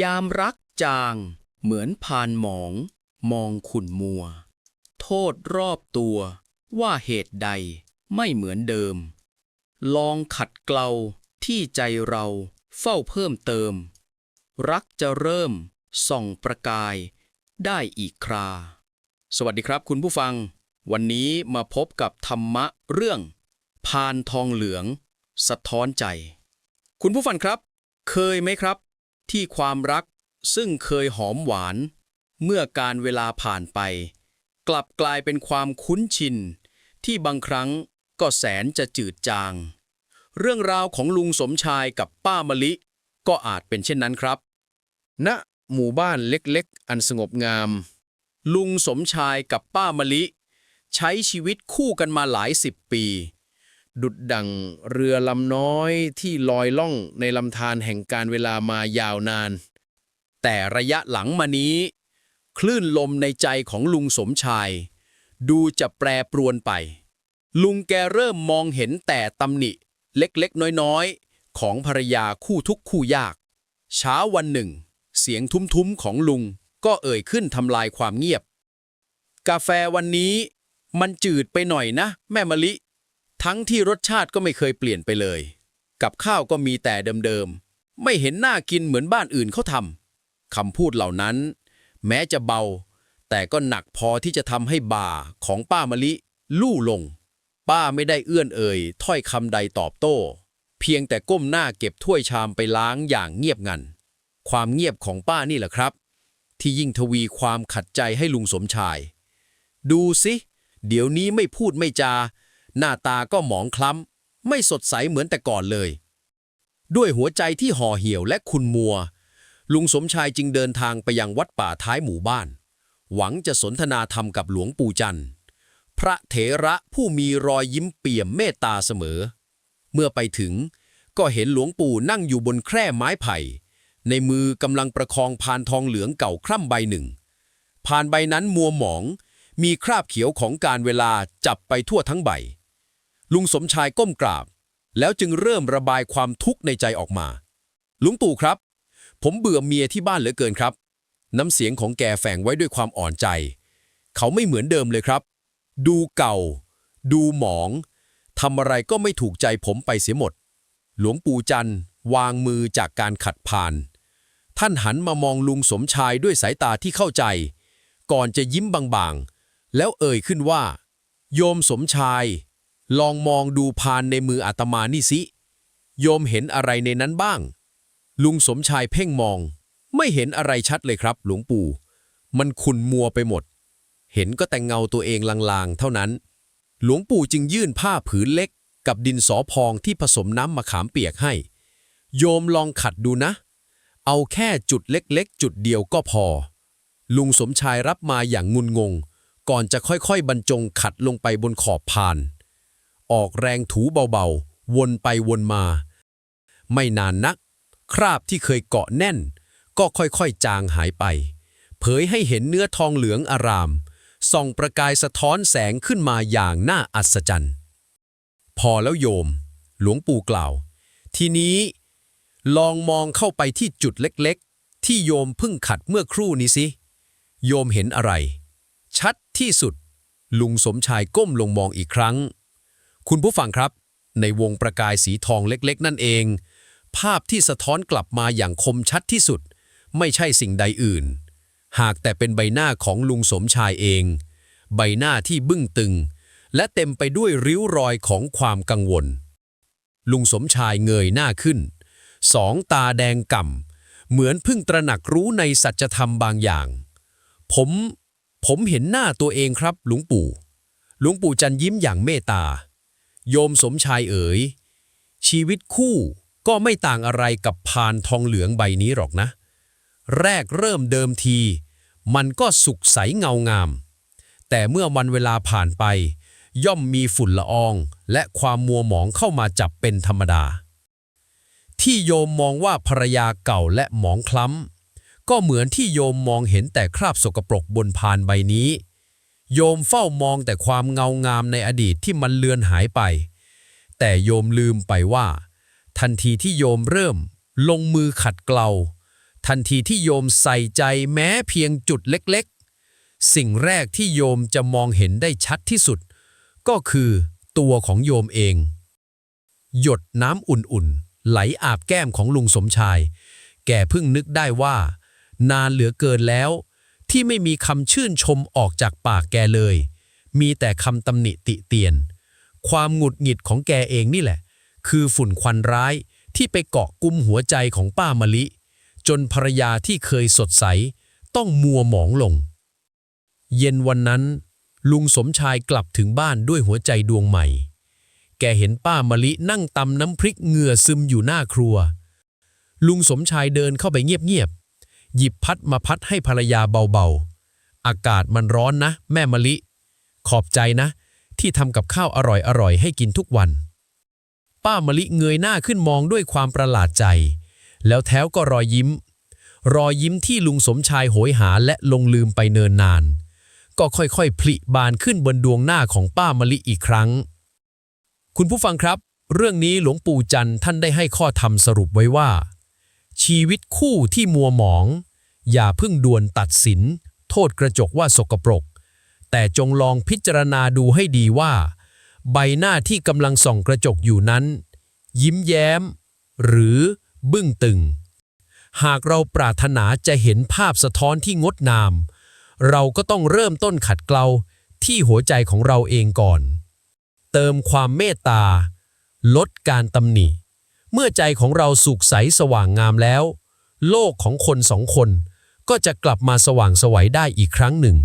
ยามรักจาง เหมือนพานหมอง มองขุ่นมัว โทษรอบตัวว่าเหตุใดไม่เหมือนเดิม ลองขัดเกลาที่ใจเราเฝ้าเพิ่มเติม รักจะเริ่มส่องประกายได้อีกครา สวัสดีครับคุณผู้ฟัง วันนี้มาพบกับธรรมะเรื่อง พานทองเหลือง สะท้อนใจ คุณผู้ฟังครับ เคยไหมครับ ที่ความรักซึ่งเคยหอมหวาน เมื่อการเวลาผ่านไป กลับกลายเป็นความคุ้นชิน ที่บางครั้งก็แสนจะจืดจาง เรื่องราวของลุงสมชายกับป้ามะลิ ก็อาจเป็นเช่นนั้นครับณหมู่บ้านเล็กๆ อันสงบงาม ลุงสมชายกับป้ามะลิ ใช้ชีวิตคู่กันมาหลายสิบปี ดุดดังเรือลำน้อยที่ลอยล่องในลำธารแห่งการเวลามายาวนาน แต่ระยะหลังมานี้ คลื่นลมในใจของลุงสมชาย ดูจะแปรปรวนไป ลุงแกเริ่มมองเห็นแต่ตำหนิ เล็กๆ น้อยๆ ของภรรยาคู่ทุกคู่ยาก เช้าวันหนึ่ง เสียงทุ้มๆของลุงก็เอ่ยขึ้นทำลายความเงียบ กาแฟวันนี้มันจืดไปหน่อยนะ แม่มะลิ ทั้งที่รสชาติก็ไม่เคยเปลี่ยนไปเลย กับข้าวก็มีแต่เดิมๆ ไม่เห็นน่ากินเหมือนบ้านอื่นเขาทำคำพูดเหล่านั้น แม้จะเบา แต่ก็หนักพอที่จะทำให้บ่าของป้ามะลิ ลู่ลง ป้าไม่ได้เอื้อนเอ่ยถ้อยคำใดตอบโต้ เพียงแต่ก้มหน้าเก็บถ้วยชามไปล้างอย่างเงียบงัน ความเงียบของป้านี่แหละครับ ที่ยิ่งทวีความขัดใจให้ลุงสมชาย ดูสิเดี๋ยวนี้ไม่พูดไม่จา หน้าตาก็หมองคล้ำ ไม่สดใสเหมือนแต่ก่อนเลย ด้วยหัวใจที่ห่อเหี่ยวและคุณมัว ลุงสมชายจึงเดินทางไปยังวัดป่าท้ายหมู่บ้าน หวังจะสนทนาธรรมกับหลวงปู่จันทร์พระเถระผู้มีรอยยิ้มเปี่ยมเมตตาเสมอ เมื่อไปถึงก็เห็นหลวงปู่นั่งอยู่บนแคร่ไม้ไผ่ ในมือกำลังประคองพานทองเหลืองเก่าคร่ำใบหนึ่งพานใบนั้นมัวหมอง มีคราบเขียวของการเวลาจับไปทั่วทั้งใบ ลุงสมชายก้มกราบ แล้วจึงเริ่มระบายความทุกข์ในใจออกมา ลุงตู่ครับ ผมเบื่อเมียที่บ้านเหลือเกินครับ น้ำเสียงของแกแฝงไว้ด้วยความอ่อนใจ เขาไม่เหมือนเดิมเลยครับ ดูเก่า ดูหมองทำอะไรก็ไม่ถูกใจผมไปเสียหมด หลวงปู่จันวางมือจากการขัดพาน ท่านหันมามองลุงสมชายด้วยสายตาที่เข้าใจ ก่อนจะยิ้มบางๆ แล้วเอ่ยขึ้นว่า โยมสมชาย ลองมองดูพานในมืออาตมานี่สิ โยมเห็นอะไรในนั้นบ้าง ลุงสมชายเพ่งมอง ไม่เห็นอะไรชัดเลยครับ หลวงปู่ มันขุนมัวไปหมด เห็นก็แต่เงาตัวเองลางๆ เท่านั้น หลวงปู่จึงยื่นผ้าผืนเล็ก กับดินสอพองที่ผสมน้ำมะขามเปียกให้ โยมลองขัดดูนะ เอาแค่จุดเล็กๆ จุดเดียวก็พอ ลุงสมชายรับมาอย่างงุนงง ก่อนจะค่อยๆ บรรจงขัดลงไปบนขอบพาน ออกแรงถูเบาๆ วนไปวนมา ไม่นานนัก คราบที่เคยเกาะแน่น ก็ค่อยๆจางหายไป เผยให้เห็นเนื้อทองเหลืองอาราม ส่องประกายสะท้อนแสงขึ้นมาอย่างน่าอัศจรรย์ พอแล้วโยม หลวงปู่กล่าว ทีนี้ ลองมองเข้าไปที่จุดเล็กๆ ที่โยมพิ่งขัดเมื่อครู่นี้สิ โยมเห็นอะไร ชัดที่สุดลุงสมชายก้มลงมองอีกครั้ง คุณผู้ฟังครับ ในวงประกายสีทองเล็กๆ นั่นเอง ภาพที่สะท้อนกลับมาอย่างคมชัดที่สุด ไม่ใช่สิ่งใดอื่น หากแต่เป็นใบหน้าของลุงสมชายเอง ใบหน้าที่บึ้งตึง และเต็มไปด้วยริ้วรอยของความกังวล ลุงสมชายเงยหน้าขึ้น สองตาแดงก่ำเหมือนเพิ่งตระหนักรู้ในสัจธรรมบางอย่าง ผม ผมเห็นหน้าตัวเองครับหลวงปู่หลวงปู่จันยิ้มอย่างเมตตา โยมสมชายเอ๋ย ชีวิตคู่ก็ไม่ต่างอะไรกับพานทองเหลืองใบนี้หรอกนะ แรกเริ่มเดิมที มันก็สุขใสเงางาม แต่เมื่อวันเวลาผ่านไป ย่อมมีฝุ่นละออง และความมัวหมองเข้ามาจับเป็นธรรมดา ที่โยมมองว่าภรรยาเก่าและหมองคล้ำก็เหมือนที่โยมมองเห็นแต่คราบสกปรกบนพานใบนี้ โยมเฝ้ามองแต่ความเงางามในอดีตที่มันเลือนหายไป แต่โยมลืมไปว่า ทันทีที่โยมเริ่ม ลงมือขัดเกลา ทันทีที่โยมใส่ใจแม้เพียงจุดเล็กๆ สิ่งแรกที่โยมจะมองเห็นได้ชัดที่สุด ก็คือตัวของโยมเอง หยดน้ำอุ่นๆ ไหลอาบแก้มของลุงสมชาย แกเพิ่งนึกได้ว่า นานเหลือเกินแล้ว ที่ไม่มีคำชื่นชมออกจากปากแกเลย มีแต่คำตำหนิติเตียน ความหงุดหงิดของแกเองนี่แหละ คือฝุ่นควันร้ายที่ไปเกาะกุมหัวใจของป้ามะลิ จนภรรยาที่เคยสดใส ต้องมัวหมองลง เย็นวันนั้น ลุงสมชายกลับถึงบ้านด้วยหัวใจดวงใหม่ แกเห็นป้ามะลินั่งตำน้ำพริกเหงื่อซึมอยู่หน้าครัว ลุงสมชายเดินเข้าไปเงียบๆ หยิบพัดมาพัดให้ภรรยาเบาๆ อากาศมันร้อนนะ แม่มะลิ ขอบใจนะ ที่ทำกับข้าวอร่อยๆ ให้กินทุกวัน ป้ามะลิเงยหน้าขึ้นมองด้วยความประหลาดใจ แล้วแท้วก็รอยยิ้ม รอยยิ้มที่ลุงสมชายโหยหาและลงลืมไปเนินนาน ก็ค่อยๆผลิบานขึ้นบนดวงหน้าของป้ามะลิอีกครั้ง คุณผู้ฟังครับ เรื่องนี้หลวงปู่จันทร์ท่านได้ให้ข้อธรรมสรุปไว้ว่า ชีวิตคู่ที่มัวหมอง อย่าเพิ่งด่วนตัดสิน โทษกระจกว่าสกปรก แต่จงลองพิจารณาดูให้ดีว่า ใบหน้าที่กำลังส่องกระจกอยู่นั้น ยิ้มแย้ม หรือบึ้งตึง หากเราปรารถนาจะเห็นภาพสะท้อนที่งดงาม เราก็ต้องเริ่มต้นขัดเกลาที่หัวใจของเราเองก่อน เติมความเมตตา ลดการตำหนิ เมื่อใจของเราสุขใสสว่างงามแล้ว โลกของคนสองคนก็จะกลับมาสว่างไสวัยได้อีกครั้งหนึ่ง